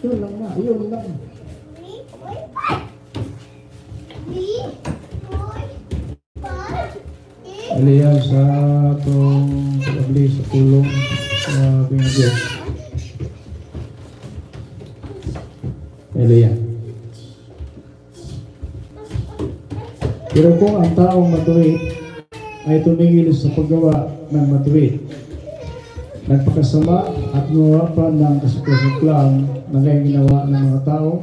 Yun lang na, yun lang. Aliyah sa atong pag-abli sa tulong sa aking Diyos. Aliyah. Pero kung ang taong matuwid ay tumigil sa paggawa ng matuwid, nagpakasama at pa ng kasuklasuklang na kayang ginawa ng mga tao,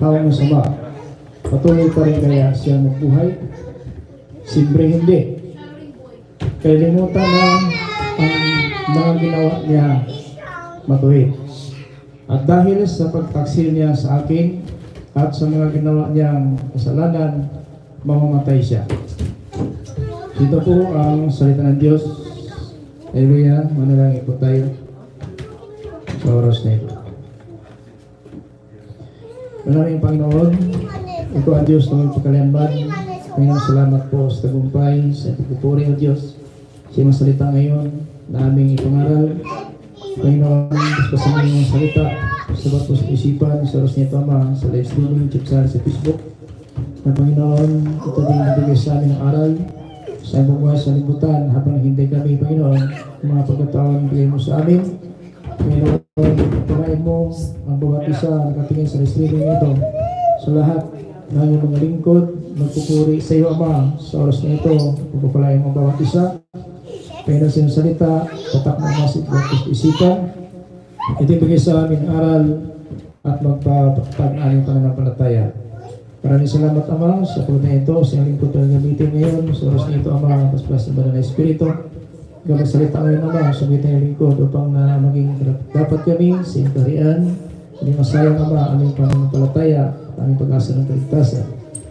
taong masama, patuloy pa rin kaya siya magbuhay? Siyempre hindi. Kalimutan na ang mga ginawa niya matuwid. At dahil sa pagtaksil niya sa akin at sa mga ginawa niyang kasalanan, mamamatay siya. Dito po ang salita ng Diyos. Hallelujah. Manalangin po tayo oras na ito. Maraming Panginoon, ito ang Diyos na magpakalianban. Panginoon, salamat po sa tagumpay, sa pagpupuri ng Diyos. Siya masalita ngayon na aming ipangaral. Panginoon, gusto sa mga salita, sa ba't po sa isipan, sa oras nito, Ama, sa live streaming, sa sa Facebook. Na Panginoon, ito din nabigay sa amin ng aral sa imong buhay sa libutan habang hindi kami, Panginoon, ang mga pagkataon bigay mo sa amin. Panginoon, pagkain mo ang bawat isa nakatingin sa streaming ito sa lahat ng iyong mga lingkod, magpupuri sa iyo, Ama, sa oras na ito, pagpapalain mo bawat isa. Panginoon sa iyong salita, tatak masig at isipan. Ito bigay sa amin aral at magpapatag na aming pananampalataya. Maraming salamat Ama sa pagod na ito, sa iyong lingkod na gamitin ngayon, sa oras na ito Ama, paspas ng banal na Espiritu. Ikaw magsalita ngayon Ama, sa gamitin ng lingkod upang na maging dapat kami sa iyong kaharian, hindi masayang Ama, aming pananampalataya, at aming pag-asa ng kaligtasan.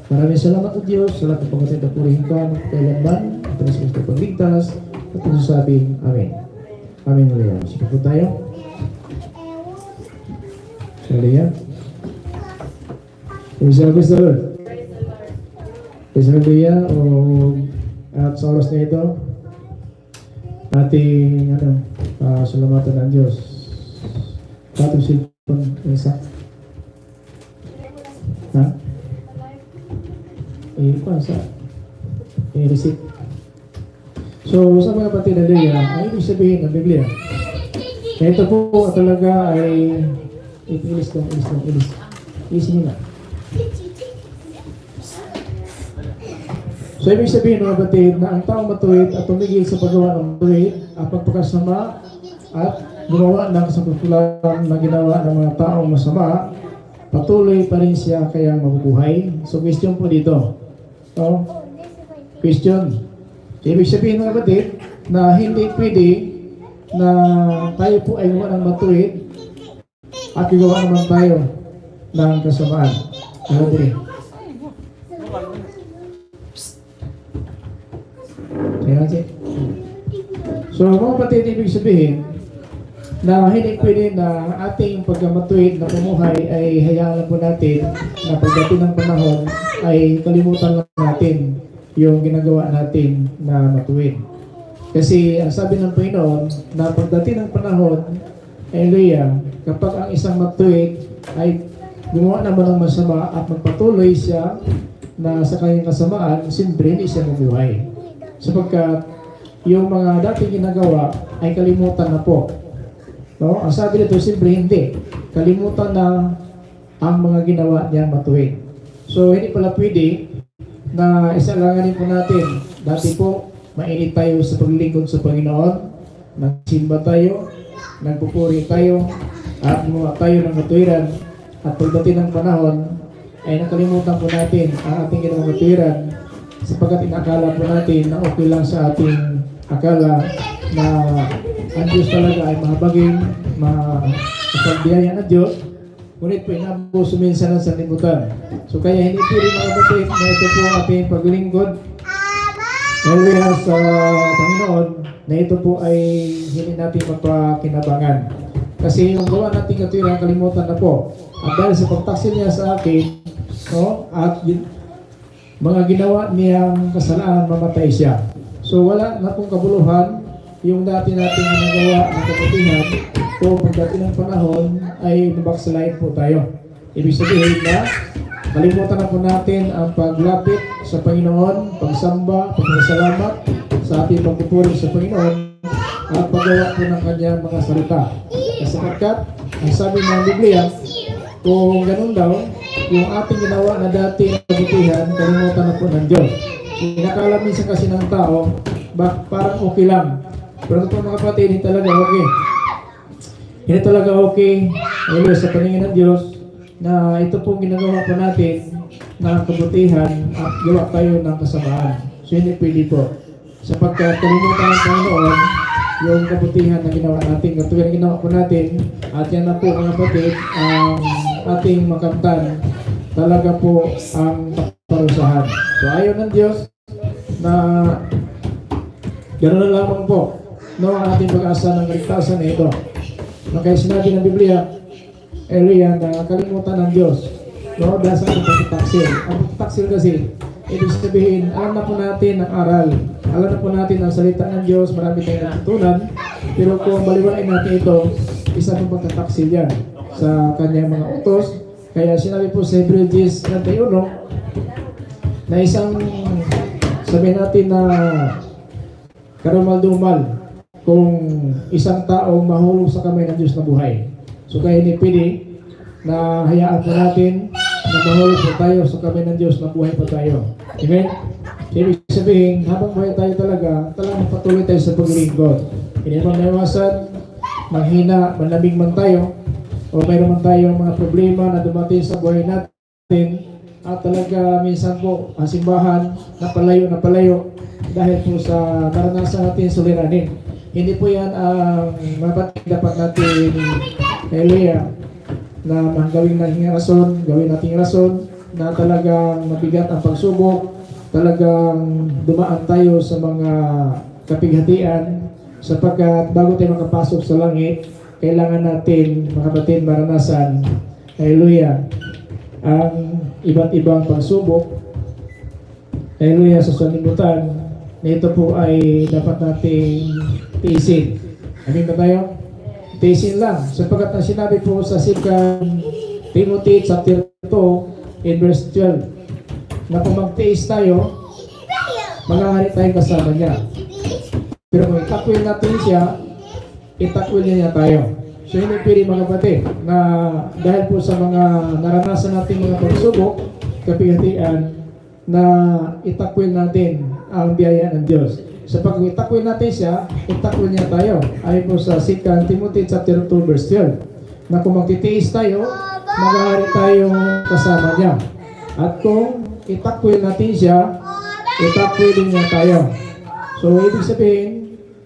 Maraming salamat o Diyos, sa lahat ng pagkatin na purihin ka, ng kailanman, at ang sa pagligtas, at ang sabing Amen. Amen. Hallelujah. Sige po tayo. Hallelujah. Praise the praise the Lord. Praise Hallelujah. O at sa oras na ito, ating ano, uh, salamatan ng Diyos. Patong silpon, isa. Ha? Eh, pa, sa eh, receipt. So, sa mga pati na Leia, ay ibig sabihin ng Biblia. Ito po talaga ay ilis lang, ilis lang, ilis. Ilisin nyo na. So, ibig sabihin mga batid na ang taong matuwid at tumigil sa paggawa ng matuwid at pagpakasama at gumawa ng kasakukulang na ginawa ng mga taong masama, patuloy pa rin siya kaya mabubuhay. So, question po dito. Oh, question. Ibig sabihin mga batid na hindi pwede na tayo po ay gawa ng matuwid at gawa naman tayo ng kasamaan. Ano Ayan. So, mga kapatid, ibig sabihin na hindi pwede na ating pagkamatuwid na pumuhay ay hayaan po natin na pagdating ng panahon ay kalimutan lang natin yung ginagawa natin na matuwid. Kasi ang sabi ng Panginoon na pagdating ng panahon, Hallelujah, kapag ang isang matuwid ay gumawa naman ng masama at magpatuloy siya na sa kanyang kasamaan, siyempre hindi siya mabuhay sapagkat yung mga dating ginagawa ay kalimutan na po. No? Ang sabi nito, siyempre hindi. Kalimutan na ang mga ginawa niya matuwid. So, hindi pala pwede na isalanganin po natin. Dati po, mainit tayo sa paglilingkod sa Panginoon. Nagsimba tayo, nagpupuri tayo, at gumawa tayo ng matuwiran. At pagdating ng panahon, ay nakalimutan po natin ang ating ginawang matuwiran sapagkat inakala po natin na okay lang sa ating akala na ang Diyos talaga ay mahabagin, makapagbiyaya ng Diyos, ngunit po inabuso minsan ng sanlibutan. So kaya hindi po rin makabatid na ito po ang ating paglingkod. Hallelujah sa Panginoon na ito po ay hindi natin mapakinabangan. Kasi yung gawa natin katuwiran, kalimutan na po. At dahil sa pagtaksil niya sa akin, no, at mga ginawa niyang kasalanan, mamatay siya. So wala na pong kabuluhan yung dati nating ginagawa ng kabutihan kung pagdating ng panahon ay nabackslide po tayo. Ibig sabihin na kalimutan na po natin ang paglapit sa Panginoon, pagsamba, pagpasalamat sa ating pagpupuri sa Panginoon at paggawa po ng kanyang mga salita. Sapagkat, ang sabi ng Biblia, kung ganun daw, yung ating ginawa na dati kabutihan, kalimutan na po ng Diyos. Inakala minsan kasi ng tao, bak parang okay lang. Pero ito mga kapatid, hindi talaga okay. Hindi talaga okay, hallelujah, sa paningin ng Diyos, na ito pong ginagawa po natin na kabutihan at gawa tayo ng kasamaan. So hindi pwede po. Sapagkat kalimutan ng Panginoon yung kabutihan na ginawa natin, katulad ginawa po natin, at yan na po mga kapatid, ang ating makamtan, talaga po ang parusahan. So ayaw ng Diyos na gano'n na lamang po no, ang ating pag-asa ng kaligtasan na ito. Na kaya sinabi ng Biblia, Elia, na kalimutan ng Diyos. No, dahil sa ating pagtataksil. Ang pagtataksil kasi, ibig sabihin, alam na po natin ang aral. Alam na po natin ang salita ng Diyos, marami tayong natutunan. Pero kung baliwalain natin ito, isa pong pagtataksil yan sa kanyang mga utos. Kaya sinabi po sa Hebrew 10.31 na isang sabihin natin na karumal-dumal kung isang tao mahulog sa kamay ng Diyos na buhay. So kaya hindi pwede na hayaan po natin na mahulog po tayo sa kamay ng Diyos na buhay pa tayo. Amen? Ibig sabihin, habang buhay tayo talaga, talagang patuloy tayo sa paglingkod. Hindi naman naiwasan, manghina, manlamig man tayo, o mayroon tayong mga problema na dumating sa buhay natin, at talaga minsan po, ang simbahan, napalayo, napalayo, dahil po sa naranasan natin suliranin. Hindi po yan ang uh, dapat natin, hallelujah, na gawin nating rason, gawin nating rason, na talagang mabigat ang pagsubok, talagang dumaan tayo sa mga kapighatian, sapagkat bago tayo makapasok sa langit, kailangan natin, mga kapatid, maranasan, hallelujah, ang iba't ibang pagsubok, hallelujah, sa sanlibutan, na ito po ay dapat nating tiisin. Amin ba tayo? Tiisin lang. Sapagkat ang sinabi po sa 2 Timothy chapter 2 in verse 12 na kung magtiis tayo, maghahari tayo kasama niya. Pero kung itakwil natin siya, itakwil niya tayo. So hindi pwede mga kapatid na dahil po sa mga naranasan natin mga pagsubok, kapigatian, na itakwil natin ang biyaya ng Diyos. Sa pag itakwil natin siya, itakwil niya tayo. Ayon po sa 2 Timothy chapter 2 verse 12 na kung magtitiis tayo, maghahari tayong kasama niya. At kung itakwil natin siya, itakwil niya tayo. So, ibig sabihin,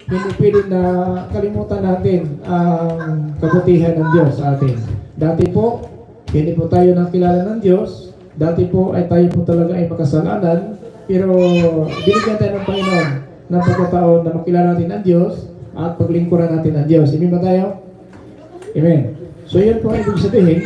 hindi pwede na kalimutan natin ang kabutihan ng Diyos sa atin. Dati po, hindi po tayo nakilala ng Diyos. Dati po ay tayo po talaga ay makasalanan. Pero binigyan tayo ng Panginoon ng pagkataon na makilala natin ang Diyos at paglingkuran natin ang Diyos. Amen ba tayo? Amen. So yun po ang ibig sabihin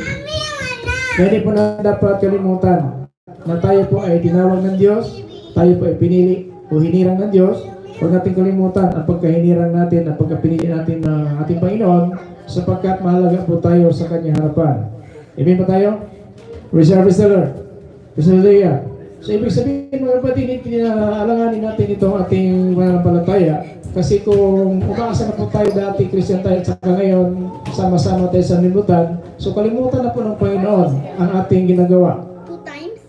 hindi po na dapat kalimutan na tayo po ay tinawag ng Diyos, tayo po ay pinili o hinirang ng Diyos. Huwag natin kalimutan ang pagkahinirang natin, ang pagkapinili natin ng ating Panginoon sapagkat mahalaga po tayo sa Kanyang harapan. Amen ba tayo? Reserve the Lord. Hallelujah. So, ibig sabihin mga kapatid, hindi na alanganin natin itong ating mananampalataya. Kasi kung umaasa na po tayo dati, Christian tayo, at saka ngayon, sama-sama tayo sa limutan, so kalimutan na po ng Panginoon ang ating ginagawa. Two times?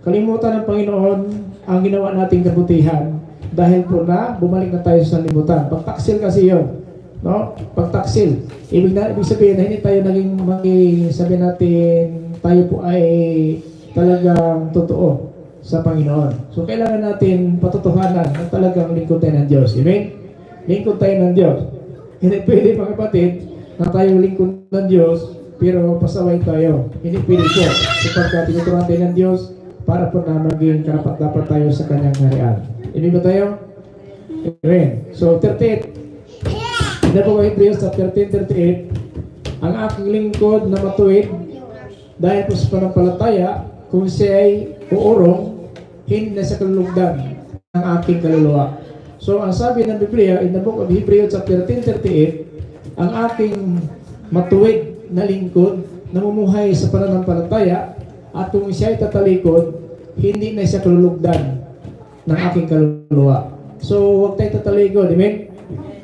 Kalimutan ng Panginoon ang ginawa nating kabutihan dahil po na bumalik na tayo sa limutan. Pagtaksil kasi yon, no? Pagtaksil. Ibig na ibig sabihin na hindi tayo naging maging sabi natin tayo po ay talagang totoo sa Panginoon. So kailangan natin patotohanan na talagang lingkod tayo ng Diyos. Amen? Lingkod tayo ng Diyos. Hindi pwede mga kapatid na tayo lingkod ng Diyos pero pasaway tayo. Hindi pwede po. Sapagkat tinuturuan tayo ng Diyos para po na maging karapat dapat tayo sa kanyang harian. Hindi ba tayo? Amen. So 38. Hindi po kayo Hebrews sa 13.38 Ang aking lingkod na matuwid dahil po sa panampalataya kung siya ay uurong hindi sa kalulugdan ng aking kaluluwa. So ang sabi ng Biblia in the book of Hebrews chapter 10:38, ang aking matuwid na lingkod namumuhay sa pananampalataya at kung siya ay tatalikod, hindi na siya kalulugdan ng aking kaluluwa. So huwag tayo tatalikod, amen?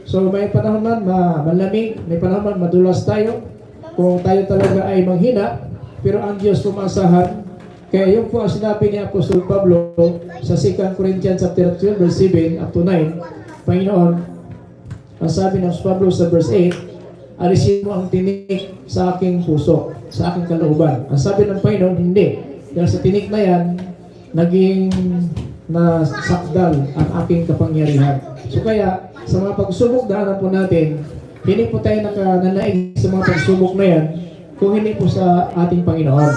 So may panahon man ma malamig, may panahon man madulas tayo kung tayo talaga ay manghina, pero ang Diyos pumasahan kaya yung po ang sinabi ni Apostol Pablo sa 2 Corinthians chapter 12 verse 7 up to 9, Panginoon, ang sabi ng Pablo sa verse 8, alisin mo ang tinik sa aking puso, sa aking kalooban. Ang sabi ng Panginoon, hindi. Dahil sa tinik na yan, naging nasakdal ang aking kapangyarihan. So kaya, sa mga pagsubok daanan po natin, hindi po tayo nakananaig sa mga pagsubok na yan kung hindi po sa ating Panginoon.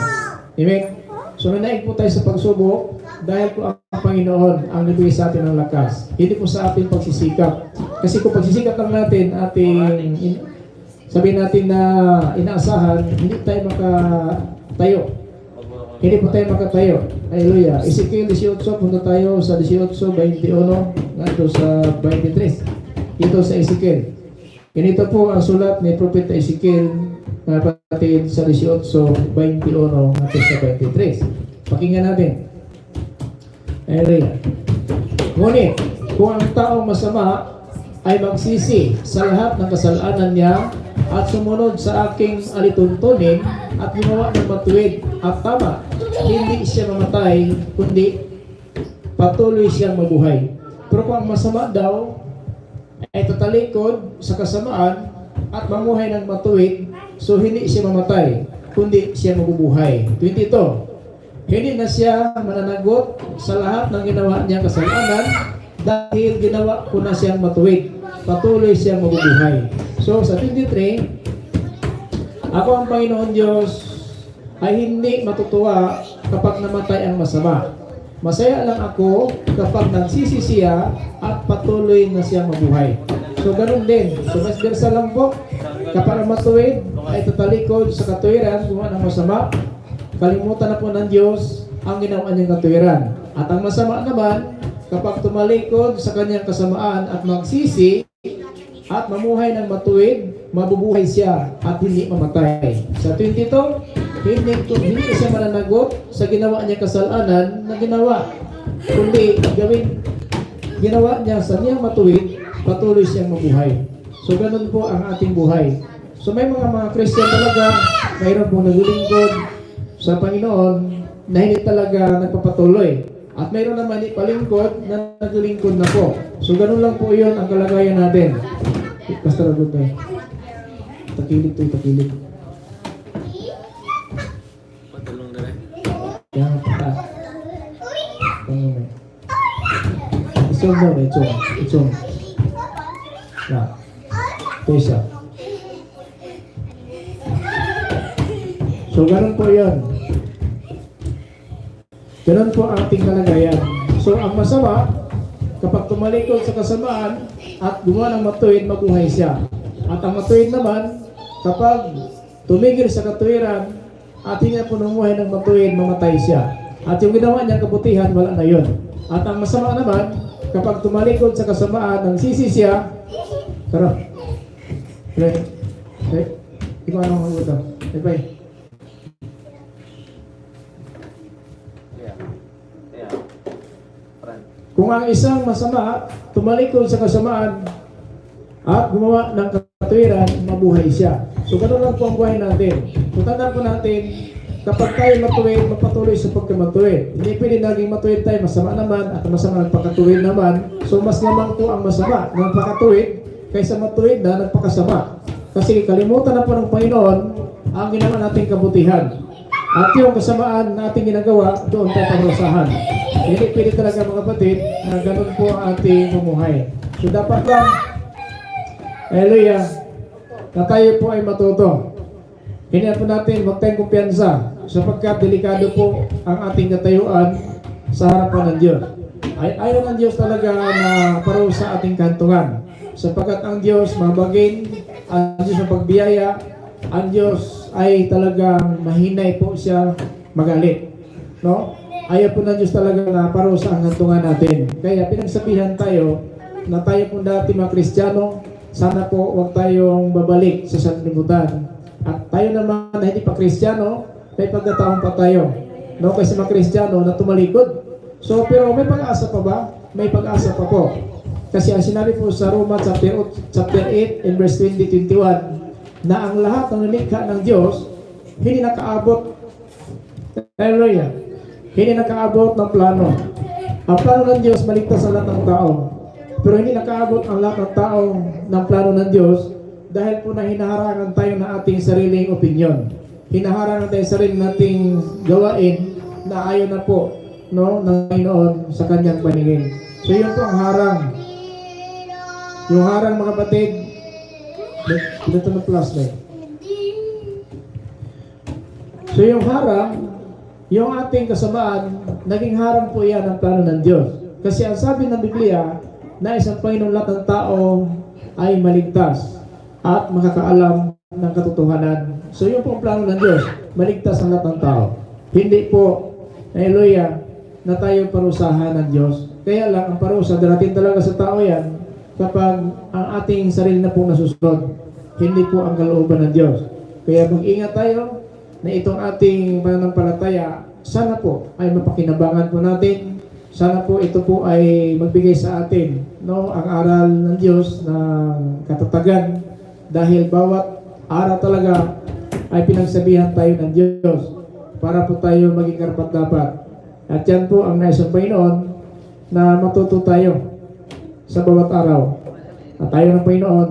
Amen? So nanaig po tayo sa pagsubok dahil po ang Panginoon ang nagbigay sa atin ng lakas. Hindi po sa ating pagsisikap. Kasi kung pagsisikap lang natin ating in, sabihin natin na inaasahan, hindi tayo makatayo. Hindi po tayo makatayo. Hallelujah. Ezekiel 18, punta tayo sa 18.21 nandito sa 23. Dito sa Ezekiel. Ganito po ang sulat ni Propeta Ezekiel na kapatid sa 18.21 natin sa 23. Pakinggan natin. Hallelujah. Ngunit, kung ang taong masama ay magsisi sa lahat ng kasalanan niya at sumunod sa aking alituntunin at gumawa ng matuwid at tama, hindi siya mamatay, kundi patuloy siyang mabuhay. Pero kung ang masama daw ay tatalikod sa kasamaan at mamuhay ng matuwid, so hindi siya mamatay, kundi siya mabubuhay. 22. Hindi na siya mananagot sa lahat ng ginawa niya kasalanan dahil ginawa ko na siyang matuwid. Patuloy siyang mabubuhay. So sa 23, ako ang Panginoon Diyos ay hindi matutuwa kapag namatay ang masama. Masaya lang ako kapag nagsisi siya at patuloy na siyang mabuhay. So ganun din. So mas versa lang po. Kapag matuwid ay tatalikod sa katuwiran, gumawa ng masama, kalimutan na po ng Diyos ang ginawa niyang katuwiran. At ang masama naman, kapag tumalikod sa kanyang kasamaan at magsisi at mamuhay ng matuwid, mabubuhay siya at hindi mamatay. Sa 22, hindi, hindi siya mananagot sa ginawa niya kasalanan na ginawa. Kundi gawin, ginawa niya sa niyang matuwid, patuloy siyang mabuhay. So ganun po ang ating buhay. So may mga mga Christian talaga, mayroon pong naglilingkod sa Panginoon na hindi talaga nagpapatuloy. At mayroon naman palingkod na naglilingkod na po. So ganun lang po yun ang kalagayan natin. Basta lagot na Takilig to, takilig. Patulong na rin. Yan, pata. Panginoon. Isong daw, isong. Isong. Na. Ito isa. So, ganun po yan. Ganun po ang ating kalagayan. So, ang masama, kapag tumalikod sa kasamaan at gumawa ng matuwid, mabuhay siya. At ang matuwid naman, kapag tumigil sa katuwiran at hindi na po numuhay ng matuwid, mamatay siya. At yung ginawa niyang kabutihan, wala na yun. At ang masama naman, kapag tumalikod sa kasamaan, nang sisi siya, tara. Okay. Okay. Ikaw anong mabuto? Bye-bye. Kung ang isang masama, tumalikod sa kasamaan at gumawa ng katuwiran, mabuhay siya. So ganun lang po ang buhay natin. Tandaan po natin, kapag tayo matuwid, magpatuloy sa pagkamatuwid. Hindi pwede naging matuwid tayo, masama naman, at masama nagpakatuwid naman. So mas lamang po ang masama ng pagkatuwid kaysa matuwid na nagpakasama. Kasi kalimutan na po ng Panginoon ang ginawa nating kabutihan. At yung kasamaan na ating ginagawa, doon tayo parusahan. Hindi pwede talaga mga kapatid na ganun po ang ating mumuhay. So dapat lang, hallelujah, na tayo po ay matuto. Hindi po natin huwag kumpiyansa sapagkat delikado po ang ating katayuan sa harapan ng Diyos. Ay, ayaw ng Diyos talaga na parusa sa ating kantungan. Sapagkat ang Diyos mabagin, ang Diyos ang pagbiyaya, ang Diyos ay talagang mahinay po siya magalit. No? Ayaw po ng Diyos talaga na parusa ang kantungan natin. Kaya pinagsabihan tayo na tayo po dati mga Kristiyano, sana po huwag tayong babalik sa sanlibutan. At tayo naman na hindi pa Kristiyano, may pagkataon pa tayo. No, kasi mga Kristiyano na tumalikod. So, pero may pag-asa pa ba? May pag-asa pa po. Kasi ang sinabi po sa Roma chapter, chapter 8 and verse 20-21 na ang lahat ng nilikha ng Diyos hindi nakaabot Hallelujah. Hindi nakaabot ng plano. Ang plano ng Diyos maligtas sa lahat ng tao. Pero hindi nakaabot ang lahat ng tao ng plano ng Diyos dahil po na hinaharangan tayo ng ating sariling opinion. Hinaharangan tayo sa sarili nating gawain na ayaw na po no, ng Panginoon sa kanyang paningin. So yun po ang harang. Yung harang mga kapatid, dito ng flashlight. So yung harang, yung ating kasamaan, naging harang po yan ang plano ng Diyos. Kasi ang sabi ng Biblia, na isang Panginoon lahat ng tao ay maligtas at makakaalam ng katotohanan. So yun po ang plano ng Diyos, maligtas ang lahat ng tao. Hindi po, hallelujah, na tayo parusahan ng Diyos. Kaya lang, ang parusa, darating talaga sa tao yan kapag ang ating sarili na po nasusunod. Hindi po ang kalooban ng Diyos. Kaya mag-ingat tayo na itong ating pananampalataya, sana po ay mapakinabangan po natin. Sana po ito po ay magbigay sa atin no ang aral ng Diyos ng katatagan dahil bawat araw talaga ay pinagsabihan tayo ng Diyos para po tayo maging karapat dapat. At yan po ang nais ng Panginoon na matuto tayo sa bawat araw. At tayo ng Panginoon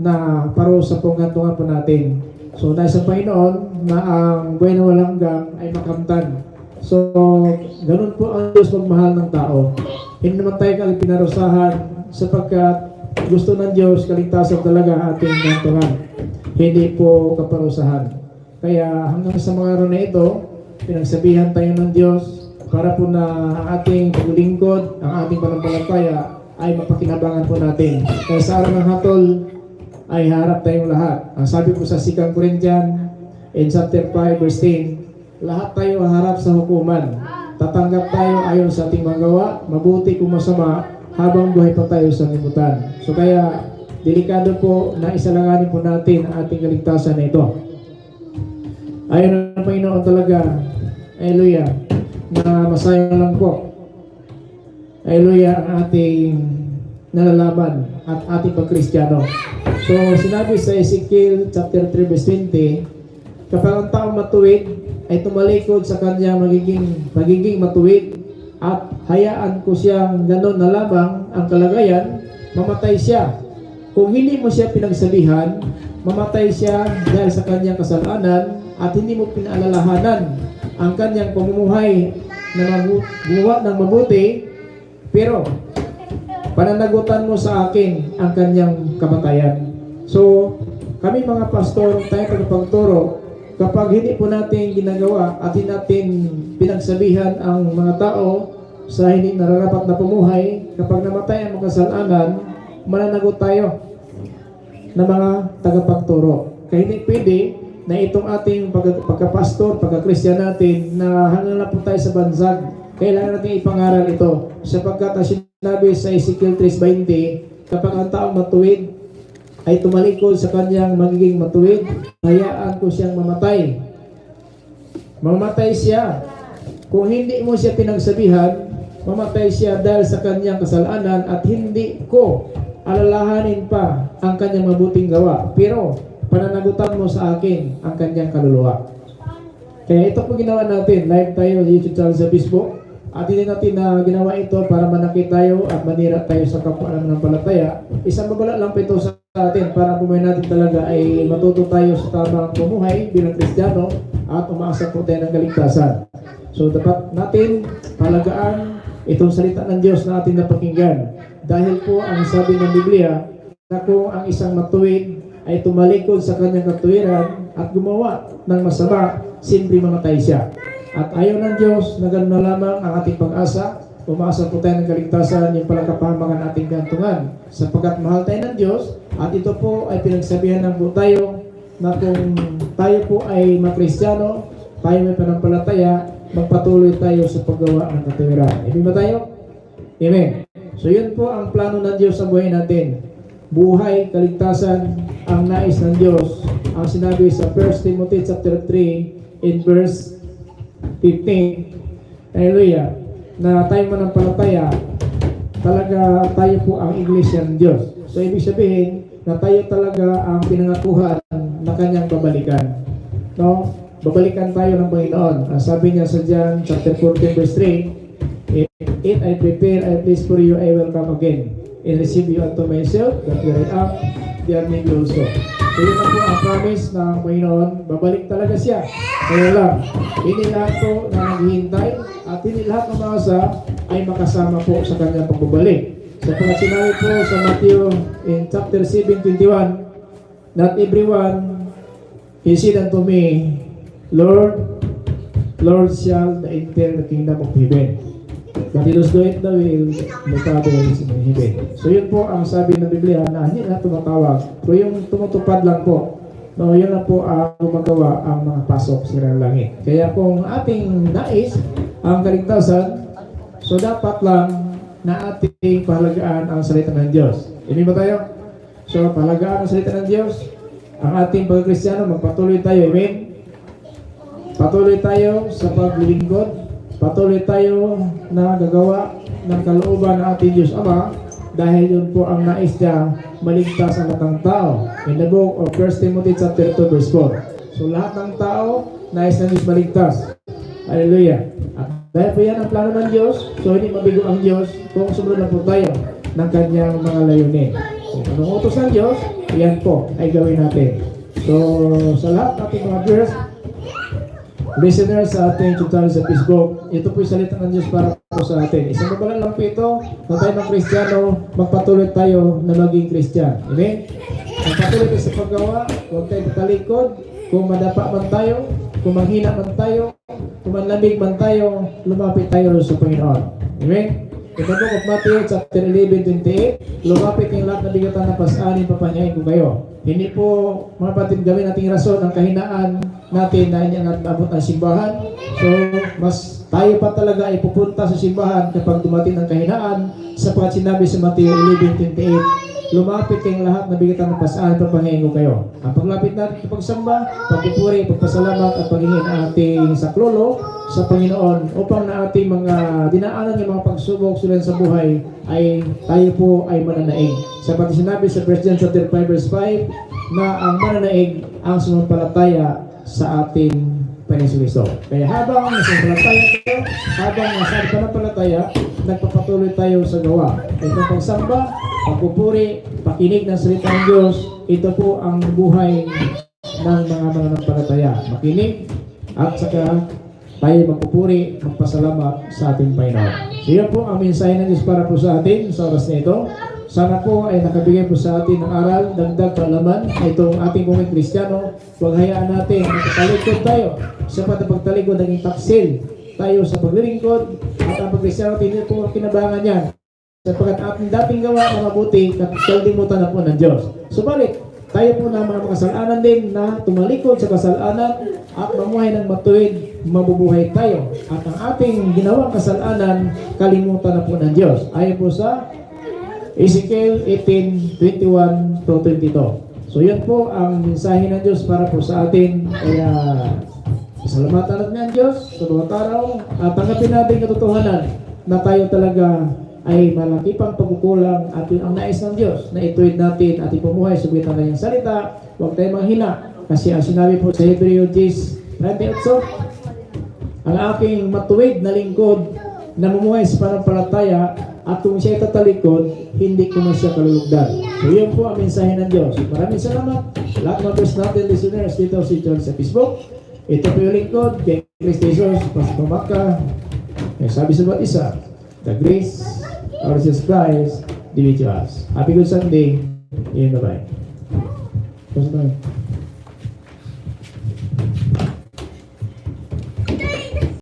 na parusa pong gantungan po natin. So, nais ng Panginoon na ang buhay na walang hanggang ay makamtan. So, ganun po ang Diyos magmahal ng tao. Hindi naman tayo kag pinarusahan sapagkat gusto ng Diyos kaligtasan talaga ating gantungan. Hindi po kaparusahan. Kaya hanggang sa mga araw na ito, pinagsabihan tayo ng Diyos para po na ating paglingkod, ang ating panampalataya ay mapakinabangan po natin. Kaya sa araw ng hatol, ay harap tayong lahat. Ang sabi po sa Sikang Corinthian, in chapter 5 verse 10, lahat tayo harap sa hukuman. Tatanggap tayo ayon sa ating magawa, mabuti kung masama, habang buhay pa tayo sa limutan. So kaya, delikado po na isalanganin po natin ang ating kaligtasan na ito. Ayon ng Panginoon talaga, Hallelujah, na masayang lang po. Hallelujah, ang ating nalalaman at ating pagkristyano. So, sinabi sa Ezekiel chapter 3 verse 20, kapag ang taong matuwid ay tumalikod sa kanya magiging, magiging matuwid at hayaan ko siyang ganon na lamang ang kalagayan, mamatay siya. Kung hindi mo siya pinagsabihan, mamatay siya dahil sa kanyang kasalanan at hindi mo pinaalalahanan ang kanyang pamumuhay na gumawa ng mabuti, pero pananagutan mo sa akin ang kanyang kamatayan. So, kami mga pastor, tayo tagapagturo, kapag hindi po natin ginagawa at hindi natin pinagsabihan ang mga tao sa hindi nararapat na pumuhay, kapag namatay ang mga kasalanan, mananagot tayo na mga tagapagturo. Kaya hindi pwede na itong ating pag pagkapastor, pagkakristiyan natin, na hanggang na po tayo sa bansag, kailangan natin ipangaral ito. Sapagkat ang sinabi sa Ezekiel 3.20, kapag ang taong matuwid ay tumalikod sa kanyang magiging matuwid, hayaan ko siyang mamatay. Mamatay siya. Kung hindi mo siya pinagsabihan, mamatay siya dahil sa kanyang kasalanan at hindi ko alalahanin pa ang kanyang mabuting gawa. Pero pananagutan mo sa akin ang kanyang kaluluwa. Kaya ito po ginawa natin. Live tayo sa YouTube channel sa Facebook. At hindi natin na ginawa ito para manakit tayo at manira tayo sa kapwa ng palataya. Isang babala lang ito sa atin para buhay natin talaga ay matuto tayo sa tamang pumuhay bilang Kristiyano at umaasa po tayo ng kaligtasan. So dapat natin palagaan itong salita ng Diyos na ating napakinggan. Dahil po ang sabi ng Biblia na kung ang isang matuwid ay tumalikod sa kanyang katuwiran at gumawa ng masama, simple mamatay siya. At ayaw ng Diyos na gano'n na lamang ang ating pag-asa, umaasa po tayo ng kaligtasan, yung palang kapahamakan ating gantungan. Sapagkat mahal tayo ng Diyos, at ito po ay pinagsabihan ng po tayo na kung tayo po ay makristyano, tayo may panampalataya, magpatuloy tayo sa paggawa ng katuwiran. Ibig ba tayo? Amen. So yun po ang plano ng Diyos sa buhay natin. Buhay, kaligtasan, ang nais ng Diyos. Ang sinabi sa 1 Timothy chapter 3 in verse 15. Hallelujah. Na tayo manampalataya, talaga tayo po ang iglesia ng Diyos. So ibig sabihin na tayo talaga ang pinangakuhan na kanyang babalikan. No? Babalikan tayo ng Panginoon. Ang sabi niya sa John chapter 14 verse 3, If, if I prepare a place for you, I will come again and receive you unto myself, that where I am, there may be also. So na po ang promise ng Panginoon, babalik talaga siya. Kaya lang, hindi lahat po na naghihintay at hindi lahat ng mga asa ay makasama po sa kanyang pagbabalik. So pag sinabi po sa Matthew in chapter 7:21, Not everyone he said unto me, Lord, Lord shall enter the kingdom of heaven. But he does do it the will, is in heaven. So yun po ang sabi ng Biblia na hindi na tumatawag. Pero yung tumutupad lang po, no, yun na po ang gumagawa ang mga pasok sa ng langit. Kaya kung ating nais ang kaligtasan, so dapat lang na ating pahalagaan ang salita ng Diyos. Hindi ba tayo? So pahalagaan ang salita ng Diyos, ang ating pagkristyano, magpatuloy tayo. Amen? Patuloy tayo sa paglilingkod. Patuloy tayo na gagawa ng kalooban ng ating Diyos Ama dahil yun po ang nais niya maligtas ang lahat ng tao. In the book of 1 Timothy chapter 2 verse 4. So lahat ng tao nais ng Diyos maligtas. Hallelujah. At dahil po yan ang plano ng Diyos, so hindi mabigo ang Diyos kung sumunod na po tayo ng kanyang mga layunin. Kung anong utos ng Diyos, yan po ay gawin natin. So sa lahat ng ating mga viewers, listeners sa ating tutorial sa Facebook, ito po yung salita ng Diyos para po sa atin. Isang babala lang po ito na tayo ng Kristiyano, magpatuloy tayo na maging Kristyan. Amen? Magpatuloy tayo sa paggawa, huwag tayo tatalikod, kung madapa man tayo, kung manghina man tayo, kung manlamig man tayo, lumapit tayo sa Panginoon. Amen? In the book of Matthew, chapter 11, 28, lumapit yung lahat na bigatan na pasanin, papanyain ko kayo. Hindi po, mga kapatid, gawin nating rason ang kahinaan natin na hindi natin ang simbahan. So, mas tayo pa talaga ay pupunta sa simbahan kapag dumating ang kahinaan sapagkat sinabi sa Matthew 11.28 lumapit kayong lahat na bigatan ng pasaan papangayin ko kayo. Ang paglapit natin sa pagsamba, pagpupuri, pagpasalamat at pagingin ang ating saklolo sa Panginoon upang na ating mga dinaanan ng mga pagsubok sulan sa buhay ay tayo po ay mananaig. Sapat sinabi sa 1 John chapter 5 verse 5 na ang mananaig ang sumampalataya sa ating Panginoon Kaya habang nasumpalataya tayo, habang nasa panampalataya, nagpapatuloy tayo sa gawa. Ito pagsamba, pagpupuri, pakinig ng salita ng Diyos, ito po ang buhay ng mga mananampalataya. Makinig at saka tayo magpupuri, magpasalamat sa ating Panginoon. So po ang mensahe ng Diyos para po sa atin sa oras na ito. Sana po ay nakabigay po sa atin ng aral, dagdag kaalaman na itong ating kong Kristiyano. Huwag hayaan natin na pagtalikod tayo. Na pagtalikod naging taksil tayo sa paglilingkod at ang pagkristyano hindi po ang kinabangan yan. Sapagkat ating dating gawa na mabuti, kaldimutan na po ng Diyos. Subalit, tayo po na mga makasalanan din na tumalikod sa kasalanan at mamuhay ng matuwid, mabubuhay tayo. At ang ating ginawang kasalanan, kalimutan na po ng Diyos. Ayon po sa Ezekiel 18:21 to 22. So yan po ang mensahe ng Diyos para po sa atin. Kaya salamatan natin ang Diyos sa araw at tanggapin natin katotohanan na tayo talaga ay malaki pang pagkukulang at yun ang nais ng Diyos na ituwid natin at ipumuhay sa ng kanyang salita. Huwag tayo manghina kasi ang sinabi po sa Hebreo 10, 98, ang aking matuwid na lingkod na mumuhay sa panampalataya at kung siya tatalikod, hindi ko na siya kalulugdan. So yun po ang mensahe ng Diyos. Maraming salamat. Lahat ng viewers natin, listeners, dito si John sa Facebook. Ito po yung lingkod kay Chris Jesus, Pastor Maka. May sabi sa bawat isa, the grace of Jesus Christ be with us. Happy good Sunday. Amen. Bye-bye. Maka.